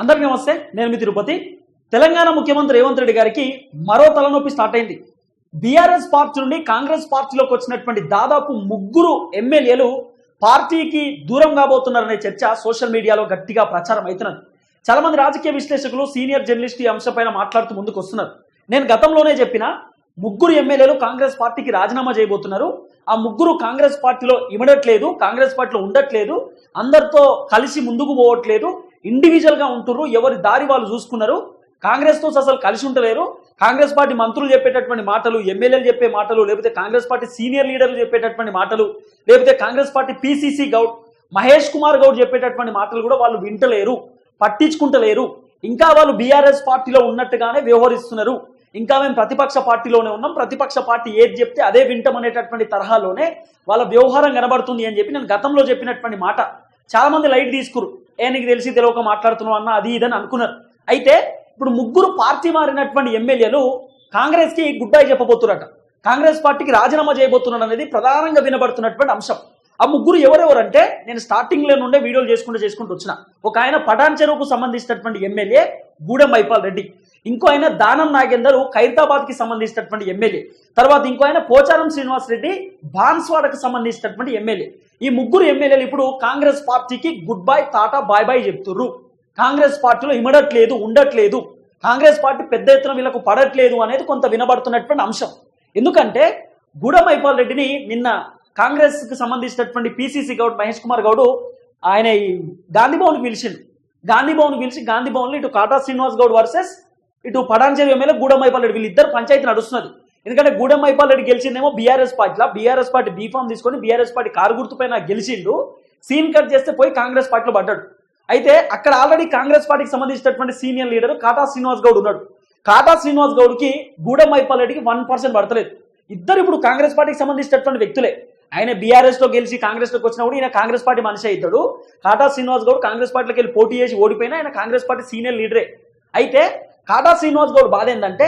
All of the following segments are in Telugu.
అందరికీ నమస్తే నేను మీ తిరుపతి. తెలంగాణ ముఖ్యమంత్రి రేవంత్ రెడ్డి గారికి మరో తలనొప్పి స్టార్ట్ అయింది. బీఆర్ఎస్ పార్టీ నుండి కాంగ్రెస్ పార్టీలోకి వచ్చినటువంటి దాదాపు ముగ్గురు ఎమ్మెల్యేలు పార్టీకి దూరం కాబోతున్నారనే చర్చ సోషల్ మీడియాలో గట్టిగా ప్రచారం అవుతున్నది. చాలా మంది రాజకీయ విశ్లేషకులు సీనియర్ జర్నలిస్ట్ ఈ అంశంపైన మాట్లాడుతూ ముందుకు వస్తున్నారు నేను గతంలోనే చెప్పిన ముగ్గురు ఎమ్మెల్యేలు కాంగ్రెస్ పార్టీకి రాజీనామా చేయబోతున్నారు. ఆ ముగ్గురు కాంగ్రెస్ పార్టీలో ఇమడట్లేదు కాంగ్రెస్ పార్టీలో ఉండట్లేదు అందరితో కలిసి ముందుకు పోవట్లేదు ఇండివిజువల్గా ఉంటున్నారు ఎవరి దారి వాళ్ళు చూసుకున్నారు. కాంగ్రెస్తో అసలు కలిసి ఉండలేరు. కాంగ్రెస్ పార్టీ మంత్రులు చెప్పేటటువంటి మాటలు ఎమ్మెల్యేలు చెప్పే మాటలు లేకపోతే కాంగ్రెస్ పార్టీ సీనియర్ లీడర్లు చెప్పేటటువంటి మాటలు లేకపోతే Congress party PCC Goud Mahesh Kumar Goud చెప్పేటటువంటి మాటలు కూడా వాళ్ళు వింటలేరు పట్టించుకుంటలేరు. ఇంకా వాళ్ళు బీఆర్ఎస్ పార్టీలో ఉన్నట్టుగానే వ్యవహరిస్తున్నారు. ఇంకా మేము ప్రతిపక్ష పార్టీలోనే ఉన్నాం. ప్రతిపక్ష పార్టీ ఏది చెప్తే అదే వింటాం అనేటటువంటి తరహాలోనే వాళ్ళ వ్యవహారం కనబడుతుంది అని చెప్పి నేను గతంలో చెప్పినటువంటి మాట. చాలా మంది లైట్ తీసుకురు. ఏ నీకు తెలిసి తెలియక మాట్లాడుతున్నావు అన్న అది ఇదని అనుకున్నారు. అయితే ఇప్పుడు ముగ్గురు పార్టీ మారినటువంటి ఎమ్మెల్యేలు కాంగ్రెస్కి గుడ్ బై చెప్పబోతున్నారట. కాంగ్రెస్ పార్టీకి రాజీనామా చేయబోతున్నాడు అనేది ప్రధానంగా వినబడుతున్నటువంటి అంశం. ఆ ముగ్గురు ఎవరెవరంటే నేను స్టార్టింగ్లో నుండే వీడియోలు చేసుకుంటూ చేసుకుంటూ వచ్చిన. ఒక ఆయన పటాన్ చెరువుకు సంబంధించినటువంటి ఎమ్మెల్యే గూడెం వైపాల్ రెడ్డి. ఇంకో ఆయన దానం నాగేందర్ ఖైరతాబాద్కి సంబంధించినటువంటి ఎమ్మెల్యే. తర్వాత ఇంకో ఆయన పోచారం శ్రీనివాస్ రెడ్డి బాన్స్వాడకు సంబంధించినటువంటి ఎమ్మెల్యే. ఈ ముగ్గురు ఎమ్మెల్యేలు ఇప్పుడు కాంగ్రెస్ పార్టీకి good bye tata bye bye చెప్తుర్రు. Congress పార్టీలో ఇమడట్లేదు ఉండట్లేదు. కాంగ్రెస్ పార్టీ పెద్ద ఎత్తున వీళ్ళకు పడట్లేదు అనేది కొంత వినబడుతున్నటువంటి అంశం. ఎందుకంటే గూడమైపాల్ రెడ్డిని నిన్న కాంగ్రెస్కి సంబంధించినటువంటి పిసిసి గౌడ్ మహేష్ కుమార్ గౌడ్ ఆయన ఈ గాంధీ భవన్ పిలిచిండు. గాంధీ పిలిచి గాంధీ భవన్లో ఇటు కాటా శ్రీనివాస్ గౌడ్ వర్సెస్ ఇటు పడాంజలి ఎమ్మెల్యే గూడమైపాల్ రెడ్డి వీళ్ళిద్దరు పంచాయతీ నడుస్తున్నది. ఎందుకంటే గూడెం మైపాల్ రెడ్డి గెలిచిందేమో బీఆర్ఎస్ పార్టీలో. బీఆర్ఎస్ పార్టీ బీఫామ్ తీసుకొని బీఆర్ఎస్ పార్టీ కారు గుర్తుపైన గెలిచిండు. సీన్ కట్ చేస్తే పోయి కాంగ్రెస్ పార్టీలో పడ్డాడు. అయితే అక్కడ ఆల్రెడీ కాంగ్రెస్ పార్టీకి సంబంధించినటువంటి సీనియర్ లీడర్ కాటా శ్రీనివాస్ గౌడ్ ఉన్నాడు. కాటా శ్రీనివాస్ గౌడ్కి గూడెం మైపాల్ రెడ్డికి వన్ పర్సెంట్ పడతలేదు. ఇద్దరు ఇప్పుడు కాంగ్రెస్ పార్టీకి సంబంధించినటువంటి వ్యక్తులే. ఆయన బీఆర్ఎస్లో గెలిచి కాంగ్రెస్లోకి వచ్చినప్పుడు ఈయన కాంగ్రెస్ పార్టీ మనిషి అవుతాడు కాటా శ్రీనివాస్ గౌడ్ కాంగ్రెస్ పార్టీలోకి వెళ్ళి పోటీ చేసి ఓడిపోయినా ఆయన కాంగ్రెస్ పార్టీ సీనియర్ లీడరే. అయితే కాటా శ్రీనివాస్ గౌడ్ బాధ ఏంటంటే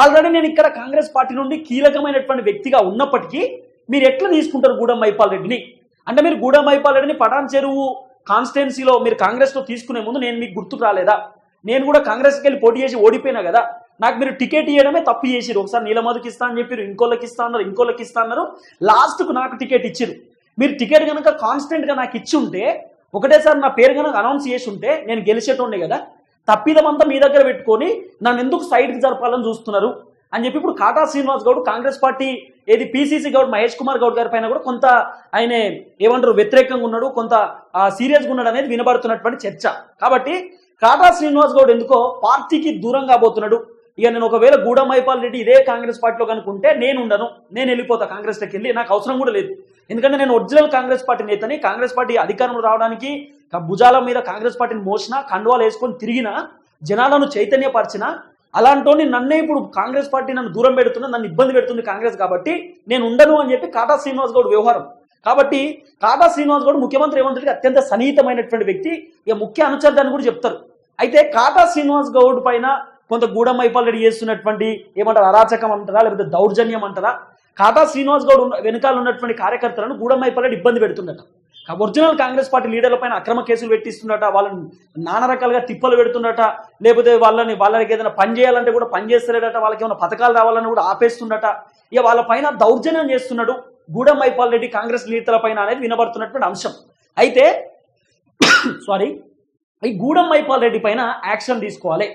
ఆల్రెడీ నేను ఇక్కడ కాంగ్రెస్ పార్టీ నుండి కీలకమైనటువంటి వ్యక్తిగా ఉన్నప్పటికీ మీరు ఎట్లా తీసుకుంటారు గూడెం మైపాల్ రెడ్డిని? అంటే మీరు గూడెం మైపాల్ రెడ్డిని పటాన్ చెరువు కాన్స్టిట్యున్సీలో మీరు కాంగ్రెస్లో తీసుకునే ముందు నేను మీకు గుర్తుకు రాలేదా? నేను కూడా కాంగ్రెస్కి వెళ్ళి పోటీ చేసి ఓడిపోయినా కదా? నాకు మీరు టికెట్ ఇవ్వడమే తప్పు చేసిరు ఒకసారి నీలమధుకి ఇస్తా అని చెప్పారు ఇంకోళ్ళకి ఇస్తా అన్నారు ఇంకోళ్ళకి ఇస్తా అన్నారు. లాస్ట్కు నాకు టికెట్ ఇచ్చిరు మీరు టికెట్ కనుక కాన్స్టెంట్గా నాకు ఇచ్చి ఉంటే ఒకటేసారి నా పేరు కనుక అనౌన్స్ చేసి ఉంటే నేను గెలిచేటోండే కదా? తప్పిదమంతా మీ దగ్గర పెట్టుకొని నన్ను ఎందుకు సైడ్కి జరపాలని చూస్తున్నారు? అని చెప్పి ఇప్పుడు కాటా శ్రీనివాస్ గౌడ్ కాంగ్రెస్ పార్టీ ఏది పిసిసి గౌడ్ మహేష్ కుమార్ గౌడ్ గారి పైన కూడా కొంత ఆయన ఏమంటారు వ్యతిరేకంగా ఉన్నాడు కొంత సీరియస్గా ఉన్నాడు అనేది వినబడుతున్నటువంటి చర్చ. కాబట్టి కాటా శ్రీనివాస్ గౌడ్ ఎందుకో పార్టీకి దూరం కాబోతున్నాడు. ఇక నేను ఒకవేళ గూడమైపాల్ రెడ్డి ఇదే కాంగ్రెస్ పార్టీలో కనుకుంటే నేను ఉండను. నేను వెళ్ళిపోతా కాంగ్రెస్లోకి వెళ్ళి నాకు అవసరం కూడా లేదు. ఎందుకంటే నేను ఒరిజినల్ కాంగ్రెస్ పార్టీ నేతని కాంగ్రెస్ పార్టీ అధికారంలో రావడానికి భుజాల మీద కాంగ్రెస్ పార్టీని మోసిన కండువాలు వేసుకొని తిరిగిన జనాలను చైతన్యపరిచిన అలాంటి నన్నే ఇప్పుడు కాంగ్రెస్ పార్టీ నన్ను దూరం పెడుతున్నా నన్ను ఇబ్బంది పెడుతుంది కాంగ్రెస్ కాబట్టి నేను ఉండను అని చెప్పి కాటా శ్రీనివాస్ గౌడ్ వ్యవహారం. కాబట్టి కాటా శ్రీనివాస్ గౌడ్ ముఖ్యమంత్రి రేవంత్ రెడ్డికి అత్యంత సన్నిహితమైనటువంటి వ్యక్తి ఇక ముఖ్య అనుచరుడు కూడా చెప్తారు. అయితే కాటా శ్రీనివాస్ గౌడ్ పైన కొంత గూడెం రెడీ రెడ్డి చేస్తున్నటువంటి ఏమంటారు అరాచకం అంటారా లేకపోతే దౌర్జన్యం అంటారా? కాదా శ్రీనివాస్ గౌడ్ ఉన్న- వెనకాల ఉన్నటువంటి కార్యకర్తలను గూడెం రెడ్డి ఇబ్బంది పెడుతుందట. ఒరిజినల్ కాంగ్రెస్ పార్టీ లీడర్లపైన అక్రమ కేసులు పెట్టిస్తుండట వాళ్ళని నానా రకాలుగా తిప్పలు పెడుతుండట లేకపోతే వాళ్ళని వాళ్ళకి ఏదైనా పని చేయాలంటే కూడా పని చేస్తలేడట వాళ్ళకి ఏమైనా పథకాలు రావాలని కూడా ఆపేస్తుండట ఇక వాళ్ళ పైన దౌర్జన్యం చేస్తున్నాడు గూడమ్మైపాల్ రెడ్డి కాంగ్రెస్ నేతల పైన అనేది వినబడుతున్నటువంటి అంశం. అయితే సారీ ఈ గూడమ్మైపాల్ రెడ్డి పైన యాక్షన్ తీసుకోవాలి.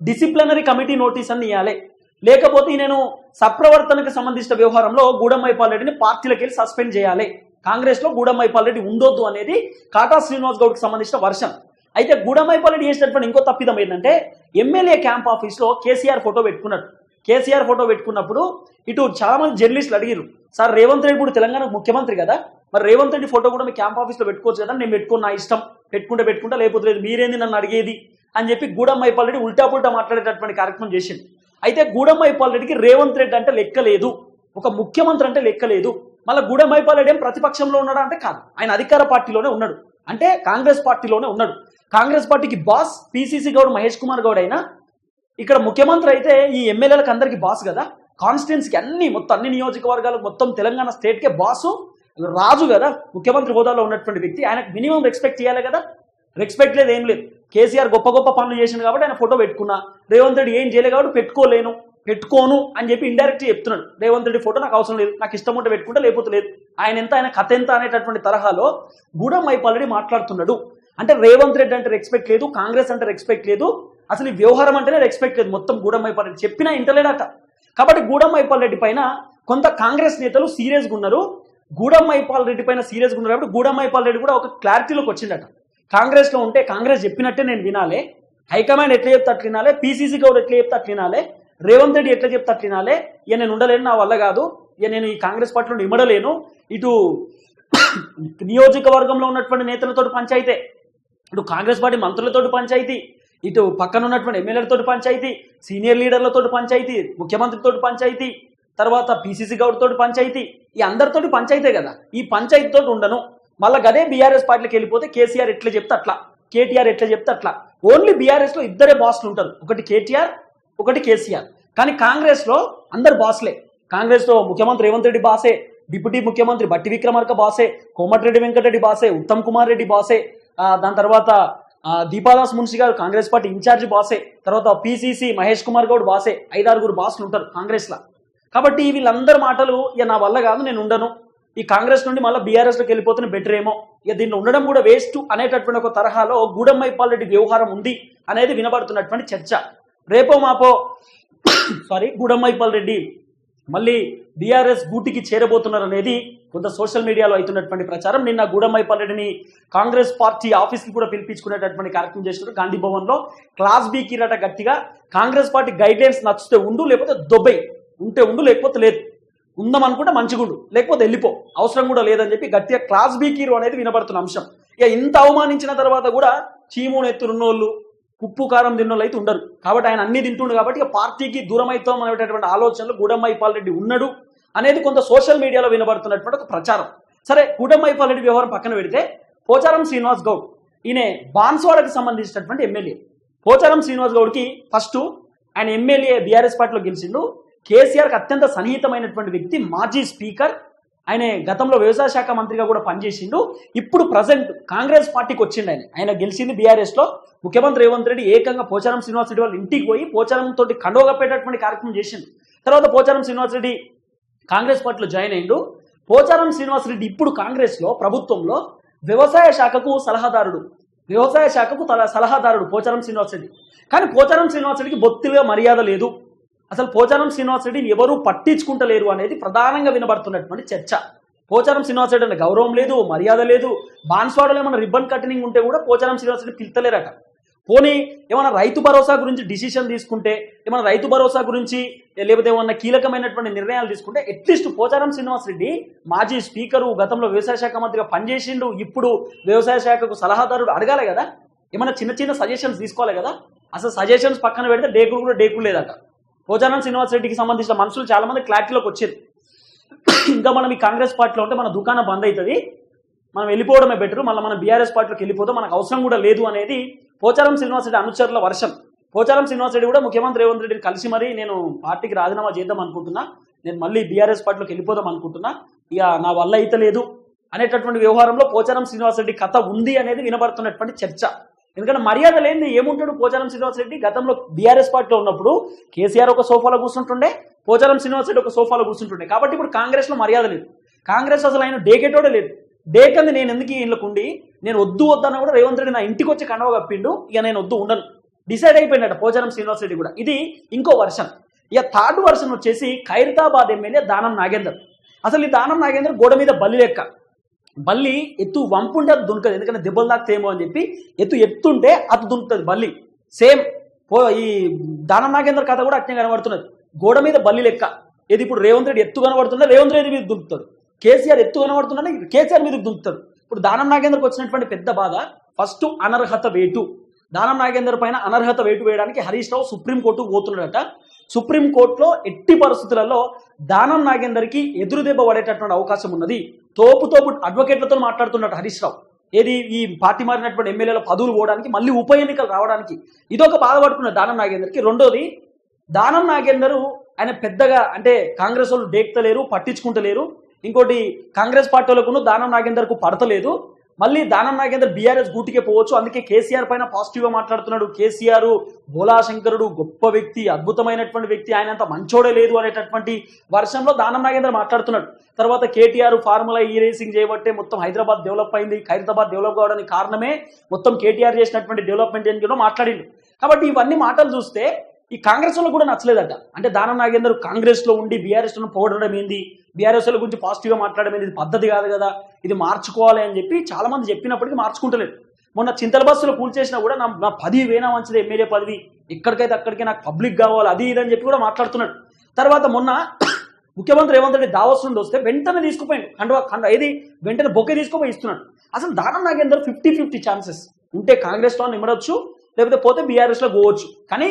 డిసిప్లినరీ కమిటీ నోటీస్ అని ఇవ్వాలి లేకపోతే నేను సప్రవర్తనకు సంబంధించిన వ్యవహారంలో గూడమైపాల్ రెడ్డిని పార్టీలకు వెళ్ళి సస్పెండ్ చేయాలి. కాంగ్రెస్లో గూడమైపాల్ రెడ్డి ఉండొద్దు అనేది కాటా శ్రీనివాస్ గౌడ్కి సంబంధించిన వర్షం. అయితే గూడమైపాల్ రెడ్డి చేసినటువంటి ఇంకో తప్పిదం ఏంటంటే ఎమ్మెల్యే క్యాంప్ ఆఫీస్లో కేసీఆర్ ఫోటో పెట్టుకున్నాడు. కేసీఆర్ ఫోటో పెట్టుకున్నప్పుడు ఇటు చాలా మంది జర్నలిస్టులు అడిగారు సార్ రేవంత్ రెడ్డి ఇప్పుడు తెలంగాణ ముఖ్యమంత్రి కదా? మరి రేవంత్ రెడ్డి ఫోటో కూడా మీ క్యాంప్ ఆఫీస్లో పెట్టుకోవచ్చు కదా? నేను పెట్టుకున్న నా ఇష్టం. పెట్టుకుంటే పెట్టుకుంటా లేకపోతే లేదు మీరేంది నన్ను అడిగేది? అని చెప్పి గూడెం మైపాల్ రెడ్డి ఉల్టా పుల్టా మాట్లాడేటటువంటి కార్యక్రమం చేసింది అయితే గూడెంఐపాల్ రెడ్డికి రేవంత్ రెడ్డి అంటే లెక్కలేదు ఒక ముఖ్యమంత్రి అంటే లెక్కలేదు మళ్ళీ గూడెంఐపాల్ రెడ్డి ఏం ప్రతిపక్షంలో ఉన్నాడా అంటే కాదు. ఆయన అధికార పార్టీలోనే ఉన్నాడు. అంటే కాంగ్రెస్ పార్టీలోనే ఉన్నాడు. కాంగ్రెస్ పార్టీకి బాస్ పిసిసి గౌడ్ మహేష్ కుమార్ గౌడ్ అయినా ఇక్కడ ముఖ్యమంత్రి అయితే ఈ ఎమ్మెల్యేలకు అందరికీ బాస్ కదా. కాన్స్టిట్యున్సీకి అన్ని మొత్తం అన్ని నియోజకవర్గాలకు మొత్తం తెలంగాణ స్టేట్కే బాసు రాజు కదా. ముఖ్యమంత్రి హోదాలో ఉన్నటువంటి వ్యక్తి. ఆయనకు మినిమం రెస్పెక్ట్ చేయాలి కదా. రెస్పెక్ట్ లేదు ఏం లేదు. కేసీఆర్ గొప్ప గొప్ప పనులు చేసిండు కాబట్టి ఆయన ఫోటో పెట్టుకున్నా. రేవంత్ రెడ్డి ఏం చేయలేదు కాబట్టి పెట్టుకోలేను. పెట్టుకోను అని చెప్పి ఇండైరెక్ట్ చెప్తున్నాడు. రేవంత్ రెడ్డి ఫోటో నాకు అవసరం లేదు. నాకు ఇష్టం ఉంటే పెట్టుకుంటే లేకపోతే లేదు. ఆయన ఎంత ఆయన కథ ఎంత అనేటటువంటి తరహాలో గూడెం మైపాలరెడ్డి మాట్లాడుతున్నాడు. అంటే రేవంత్ రెడ్డి అంటే రెస్పెక్ట్ లేదు కాంగ్రెస్ అంటే రెస్పెక్ట్ లేదు. అసలు ఈ వ్యవహారం అంటేనే రెస్పెక్ట్ లేదు మొత్తం గూడెం రెడ్డి చెప్పినా ఇంటలేడట. కాబట్టి గూడెం రెడ్డి పైన కొంత కాంగ్రెస్ నేతలు సీరియస్గా ఉన్నారు. గూడమైపాల్ రెడ్డి పైన సీరియస్గా ఉన్నారు కాబట్టి గూడమైపాల్ రెడ్డి కూడా ఒక క్లారిటీలోకి వచ్చిందట. కాంగ్రెస్లో ఉంటే కాంగ్రెస్ చెప్పినట్టే నేను వినాలి. హైకమాండ్ ఎట్లా చెప్తే అట్లా వినాలి. పీసీసీ గౌడ్ ఎట్లా చెప్తే అట్లా వినాలి. రేవంత్ రెడ్డి ఎట్లా చెప్తే అట్లా వినాలి. ఇక నేను ఉండలేను నా వల్ల కాదు. ఇక నేను ఈ కాంగ్రెస్ పార్టీలో ఇమ్మడలేను ఇటు నియోజకవర్గంలో ఉన్నటువంటి నేతలతో పంచాయితే. ఇటు కాంగ్రెస్ పార్టీ మంత్రులతోటి పంచాయితీ. ఇటు పక్కన ఉన్నటువంటి ఎమ్మెల్యేలతో పంచాయితీ. సీనియర్ లీడర్లతో పంచాయితీ. ముఖ్యమంత్రితో పంచాయితీ. తర్వాత పీసీసీ గౌడ్ తోటి పంచాయితీ. ఈ అందరితోటి పంచాయితే కదా. ఈ పంచాయతీతో ఉండను. మళ్ళీ గదే బీఆర్ఎస్ పార్టీకి వెళ్ళిపోతే కేసీఆర్ ఎట్లా చెప్తే అట్లా. కేటీఆర్ ఎట్లా చెప్తే అట్లా. ఓన్లీ బీఆర్ఎస్లో ఇద్దరే బాస్లు ఉంటారు. ఒకటి కేటీఆర్ ఒకటి కేసీఆర్ కానీ కాంగ్రెస్లో అందరు బాస్లే. కాంగ్రెస్లో ముఖ్యమంత్రి రేవంత్ రెడ్డి బాసే డిప్యూటీ ముఖ్యమంత్రి బట్టి విక్రమార్క బాసే కోమటిరెడ్డి వెంకటరెడ్డి బాసే ఉత్తమ్ కుమార్ రెడ్డి బాసే దాని తర్వాత దీపాదాస్ మున్షి గారు కాంగ్రెస్ పార్టీ ఇన్ఛార్జ్ బాసే తర్వాత పిసిసి మహేష్ కుమార్ గౌడ్ బాసే ఐదారుగురు బాసులు ఉంటారు కాంగ్రెస్ లా కాబట్టి వీళ్ళందరి మాటలు ఇక నా వల్ల కాదు నేను ఉండను. ఈ కాంగ్రెస్ నుండి మళ్ళీ బీఆర్ఎస్లోకి వెళ్ళిపోతున్న బెటర్ ఏమో. ఇక దీంట్లో ఉండడం కూడా వేస్ట్ అనేటటువంటి ఒక తరహాలో గూడమ్మైపాల్ మైపాలరెడ్డి వ్యవహారం ఉంది అనేది వినబడుతున్నటువంటి చర్చ. రేపో మాపో సారీ గూడమ్మైపాల్ రెడ్డి మళ్ళీ బీఆర్ఎస్ గూటికి చేరబోతున్నారు అనేది కొంత సోషల్ మీడియాలో అవుతున్నటువంటి ప్రచారం. నిన్న గూడెం రెడ్డిని కాంగ్రెస్ పార్టీ ఆఫీస్కి కూడా పిలిపించుకునేటటువంటి కార్యక్రమం చేసినారు గాంధీ భవన్లో క్లాస్ బి కిరాట గట్టిగా కాంగ్రెస్ పార్టీ గైడ్లైన్స్ నచ్చితే ఉండు లేకపోతే దొబ్బై ఉంటే ఉండు లేకపోతే లేదు. ఉందాం అనుకుంటే మంచిగుండు. లేకపోతే వెళ్ళిపో. అవసరం కూడా లేదని చెప్పి గట్టిగా క్లాస్ బీ కీరు అనేది వినబడుతున్న అంశం. ఇక ఇంత అవమానించిన తర్వాత కూడా చీమును ఎత్తున్నోళ్ళు ఉప్పు కారం తిన్నోళ్ళు అయితే ఉండరు. కాబట్టి ఆయన అన్ని తింటుండు కాబట్టి ఇక పార్టీకి దూరం అవుతాం అనేటటువంటి ఆలోచనలు గూడెంమైపాల్ రెడ్డి ఉన్నాడు అనేది కొంత సోషల్ మీడియాలో వినబడుతున్నటువంటి ఒక ప్రచారం. సరే గూడెంమైపాల్ రెడ్డి వ్యవహారం పక్కన పెడితే పోచారం శ్రీనివాస్ గౌడ్ ఈయన బాన్స్వాడకి సంబంధించినటువంటి ఎమ్మెల్యే. పోచారం శ్రీనివాస్ గౌడ్కి ఫస్ట్ ఆయన ఎమ్మెల్యే బీఆర్ఎస్ పార్టీలో గెలిచిండు. కేసీఆర్కి అత్యంత సన్నిహితమైనటువంటి వ్యక్తి మాజీ స్పీకర్. ఆయన గతంలో వ్యవసాయ శాఖ మంత్రిగా కూడా పనిచేసిండు. ఇప్పుడు ప్రజెంట్ కాంగ్రెస్ పార్టీకి వచ్చిండు ఆయన. ఆయన గెలిచింది బీఆర్ఎస్లో. ముఖ్యమంత్రి రేవంత్ రెడ్డి ఏకంగా పోచారం శ్రీనివాస్ రెడ్డి వాళ్ళ ఇంటికి పోయి పోచారం తోటి కండోగప్పేటటువంటి కార్యక్రమం చేసిండు. తర్వాత పోచారం శ్రీనివాస్ రెడ్డి కాంగ్రెస్ పార్టీలో జాయిన్ అయిండు. పోచారం శ్రీనివాస్ రెడ్డి ఇప్పుడు కాంగ్రెస్లో ప్రభుత్వంలో వ్యవసాయ శాఖకు సలహాదారుడు. వ్యవసాయ శాఖకు తల సలహాదారుడు పోచారం శ్రీనివాస్ రెడ్డి. కానీ పోచారం శ్రీనివాస్ రెడ్డికి బొత్తిగా మర్యాద లేదు. అసలు పోచారం శ్రీనివాస్ రెడ్డిని ఎవరూ పట్టించుకుంటలేరు అనేది ప్రధానంగా వినబడుతున్నటువంటి చర్చ. పోచారం శ్రీనివాస్ రెడ్డి అనే గౌరవం లేదు మర్యాద లేదు. బాన్స్వాడలో ఏమైనా రిబ్బన్ కటింగ్ ఉంటే కూడా పోచారం శ్రీనివాస్ రెడ్డి పిలుతలేరట పోనీ ఏమైనా రైతు భరోసా గురించి డిసిషన్ తీసుకుంటే ఏమైనా రైతు భరోసా గురించి లేకపోతే ఏమన్నా కీలకమైనటువంటి నిర్ణయాలు తీసుకుంటే అట్లీస్ట్ పోచారం శ్రీనివాస్ రెడ్డి మాజీ స్పీకరు గతంలో వ్యవసాయ శాఖ మంత్రిగా పనిచేసిండు ఇప్పుడు వ్యవసాయ శాఖకు సలహాదారుడు అడగాలి కదా? ఏమైనా చిన్న చిన్న సజెషన్స్ తీసుకోవాలి కదా? అసలు సజెషన్స్ పక్కన పెడితే డేకులు కూడా డేకులు లేదట. పోచారం శ్రీనివాస్ రెడ్డికి సంబంధించిన మనుషులు చాలా మంది క్లారిటీలోకి వచ్చారు. ఇంకా మనం ఈ కాంగ్రెస్ పార్టీలో ఉంటే మన దుకాణం బంద్ అవుతుంది. మనం వెళ్ళిపోవడమే బెటర్ మళ్ళీ మనం బీఆర్ఎస్ పార్టీలోకి వెళ్ళిపోతాం మనకు అవసరం కూడా లేదు అనేది పోచారం శ్రీనివాస్ రెడ్డి అనుచరుల వర్షం. పోచారం శ్రీనివాస్ రెడ్డి కూడా ముఖ్యమంత్రి రేవంత్ రెడ్డిని కలిసి మరీ నేను పార్టీకి రాజీనామా చేద్దాం అనుకుంటున్నా. నేను మళ్ళీ బీఆర్ఎస్ పార్టీలోకి వెళ్ళిపోదాం అనుకుంటున్నా. ఇక నా వల్ల అయితే లేదు అనేటటువంటి వ్యవహారంలో పోచారం శ్రీనివాస్ రెడ్డి కథ ఉంది అనేది వినబడుతున్నటువంటి చర్చ. ఎందుకంటే మర్యాద లేని ఏముంటాడు? పోచారం శ్రీనివాస్ రెడ్డి గతంలో బీఆర్ఎస్ పార్టీలో ఉన్నప్పుడు కేసీఆర్ ఒక సోఫాలో కూర్చుంటుండే పోచారం శ్రీనివాస్ రెడ్డి ఒక సోఫాలో కూర్చుంటుండే. కాబట్టి ఇప్పుడు కాంగ్రెస్లో మర్యాద లేదు. కాంగ్రెస్ అసలు ఆయన డేకేటోడే లేదు. డేకంది నేను ఎందుకు ఇళ్ళకుండి నేను వద్దు వద్దన్నా కూడా రేవంత్ రెడ్డి నా ఇంటికి వచ్చి కండవ కప్పిండు ఇక నేను వద్దు ఉండను. డిసైడ్ అయిపోయినట్ట పోచారం శ్రీనివాస్ రెడ్డి కూడా. ఇది ఇంకో వర్షన్. ఇక థర్డ్ వర్షన్ వచ్చేసి ఖైరతాబాద్ ఎమ్మెల్యే దానం నాగేందర్. అసలు ఈ దానం నాగేందర్ గోడ మీద బలి లెక్క. బల్లి ఎత్తు వంపుంటే అది దునకదు ఎందుకంటే దెబ్బలు తాకుతేమో అని చెప్పి ఎత్తు ఎత్తుంటే అది దునుకుతుంది మళ్ళీ సేమ్ పో ఈ దానం నాగేందర్ కథ కూడా అట్నే కనబడుతున్నది. గోడ మీద బల్లి లెక్క. ఇది ఇప్పుడు రేవంత్ రెడ్డి ఎత్తు కనబడుతుంటే రేవంత్ రెడ్డి మీద దుంకుతాడు కేసీఆర్ ఎత్తు కనబడుతుంటే కేసీఆర్ మీద దుంకుతాడు ఇప్పుడు దానం నాగేంద్రకు వచ్చినటువంటి పెద్ద బాధ ఫస్ట్ అనర్హత వేటు. దానం నాగేందర్ పైన అనర్హత వేటు వేయడానికి హరీష్ రావు సుప్రీంకోర్టుకు పోతున్నాడట. సుప్రీంకోర్టులో ఎట్టి పరిస్థితులలో దానం నాగేందర్కి ఎదురు దెబ్బ పడేటటువంటి అవకాశం ఉన్నది. తోపు తోపు అడ్వకేట్లతో మాట్లాడుతున్నట్టు హరీష్ రావు. ఏది ఈ పార్టీ మారినటువంటి ఎమ్మెల్యేల పదవులు పోవడానికి మళ్ళీ ఉప ఎన్నికలు రావడానికి ఇదొక బాధపడుతున్న దానం నాగేందర్కి. రెండోది దానం నాగేందరు ఆయన పెద్దగా అంటే కాంగ్రెస్ వాళ్ళు డేక్తలేరు పట్టించుకుంటలేరు. ఇంకోటి కాంగ్రెస్ పార్టీ వాళ్ళకును దానం నాగేందర్కు పడతలేదు. మళ్ళీ దానం నాగేంద్ర బీఆర్ఎస్ గూటికే పోవచ్చు. అందుకే కేసీఆర్ పైన పాజిటివ్గా మాట్లాడుతున్నాడు. కేసీఆర్ భోలాశంకరుడు గొప్ప వ్యక్తి అద్భుతమైనటువంటి వ్యక్తి. ఆయన అంత మంచోడే లేదు అనేటటువంటి వర్షంలో దానం నాగేందర్ మాట్లాడుతున్నాడు. తర్వాత కేటీఆర్ ఫార్ములా ఈ రేసింగ్ చేయబట్టే మొత్తం హైదరాబాద్ డెవలప్ అయింది. ఖైరతాబాద్ డెవలప్ కావడానికి కారణమే మొత్తం కేటీఆర్ చేసినటువంటి డెవలప్మెంట్ అని కూడా మాట్లాడిండు. కాబట్టి ఇవన్నీ మాటలు చూస్తే ఈ కాంగ్రెస్ వాళ్ళకు కూడా నచ్చలేదట. అంటే దానం నాగేందర్ కాంగ్రెస్లో ఉండి బీఆర్ఎస్లో పొగడడం ఏంది? బీఆర్ఎస్ వాళ్ళ గురించి పాజిటివ్గా మాట్లాడడం ఏంది? ఇది పద్ధతి కాదు కదా. ఇది మార్చుకోవాలి అని చెప్పి చాలా మంది చెప్పినప్పటికీ మార్చుకుంటలేదు. మొన్న చింతల బస్సులో కూల్చేసినా కూడా నా నా పది వేనా మంచిది ఎమ్మెల్యే పదవి. ఎక్కడికైతే అక్కడికి నాకు పబ్లిక్ కావాలి అది ఇది అని చెప్పి కూడా మాట్లాడుతున్నాడు. తర్వాత మొన్న ముఖ్యమంత్రి రేవంత్ రెడ్డి దావస్ నుండి వస్తే వెంటనే తీసుకుపోయింది కండవా కండ ఏది? వెంటనే బొక్కే తీసుకుపోయి ఇస్తున్నాడు. అసలు Danam Nagender fifty fifty chances ఉంటే కాంగ్రెస్లో నిమ్మడొచ్చు లేకపోతే పోతే బీఆర్ఎస్లో పోవచ్చు. కానీ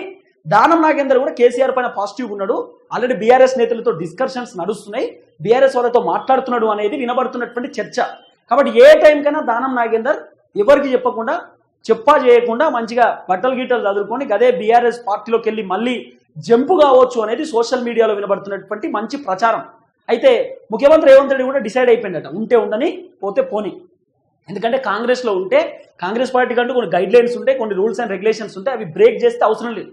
దానం నాగేందర్ కూడా కేసీఆర్ పైన పాజిటివ్ ఉన్నాడు. ఆల్రెడీ బీఆర్ఎస్ నేతలతో డిస్కషన్స్ నడుస్తున్నాయి. బీఆర్ఎస్ వాళ్ళతో మాట్లాడుతున్నాడు అనేది వినబడుతున్నటువంటి చర్చ. కాబట్టి ఏ టైంకైనా దానం నాగేందర్ ఎవరికి చెప్పకుండా చెప్పా చేయకుండా మంచిగా బట్టలు గీటలు చదువుకొని గదే బీఆర్ఎస్ పార్టీలోకి వెళ్ళి మళ్ళీ జంపు కావచ్చు అనేది సోషల్ మీడియాలో వినబడుతున్నటువంటి మంచి ప్రచారం. అయితే ముఖ్యమంత్రి రేవంత్ రెడ్డి కూడా డిసైడ్ అయిపోయిందట. ఉంటే ఉండని పోతే పోని. ఎందుకంటే కాంగ్రెస్లో ఉంటే కాంగ్రెస్ పార్టీ కంటూ కొన్ని గైడ్ లైన్స్ ఉంటాయి కొన్ని రూల్స్ అండ్ రెగ్యులేషన్స్ ఉంటాయి అవి బ్రేక్ చేస్తే అవసరం లేదు.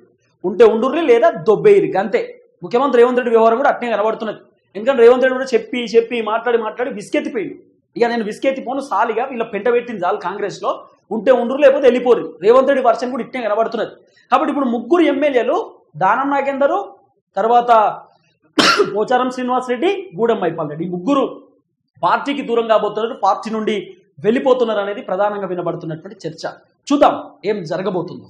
ఉంటే ఉండుర్రి లేదా దొబ్బేయిరికి అంతే. ముఖ్యమంత్రి రేవంత్ రెడ్డి వ్యవహారం కూడా అట్నే కనబడుతున్నది. ఎందుకంటే రేవంత్ రెడ్డి కూడా చెప్పి చెప్పి మాట్లాడి మాట్లాడి విసుకెత్తిపోయింది ఇక నేను విసుకెత్తిపోను సాలిగా వీళ్ళ పెంట పెట్టింది చాలు కాంగ్రెస్లో. ఉంటే ఉండురు లేకపోతే వెళ్ళిపోరు. రేవంత్ రెడ్డి వర్షన్ కూడా ఇట్టే కనబడుతున్నది. కాబట్టి ఇప్పుడు ముగ్గురు ఎమ్మెల్యేలు దానం నాగేందరు తర్వాత పోచారం శ్రీనివాస్ రెడ్డి గూడెం మైపాల్ రెడ్డి. ఈ ముగ్గురు పార్టీకి దూరం కాబోతున్నారు. పార్టీ నుండి వెళ్ళిపోతున్నారు అనేది ప్రధానంగా వినబడుతున్నటువంటి చర్చ. చూద్దాం ఏం జరగబోతుందో.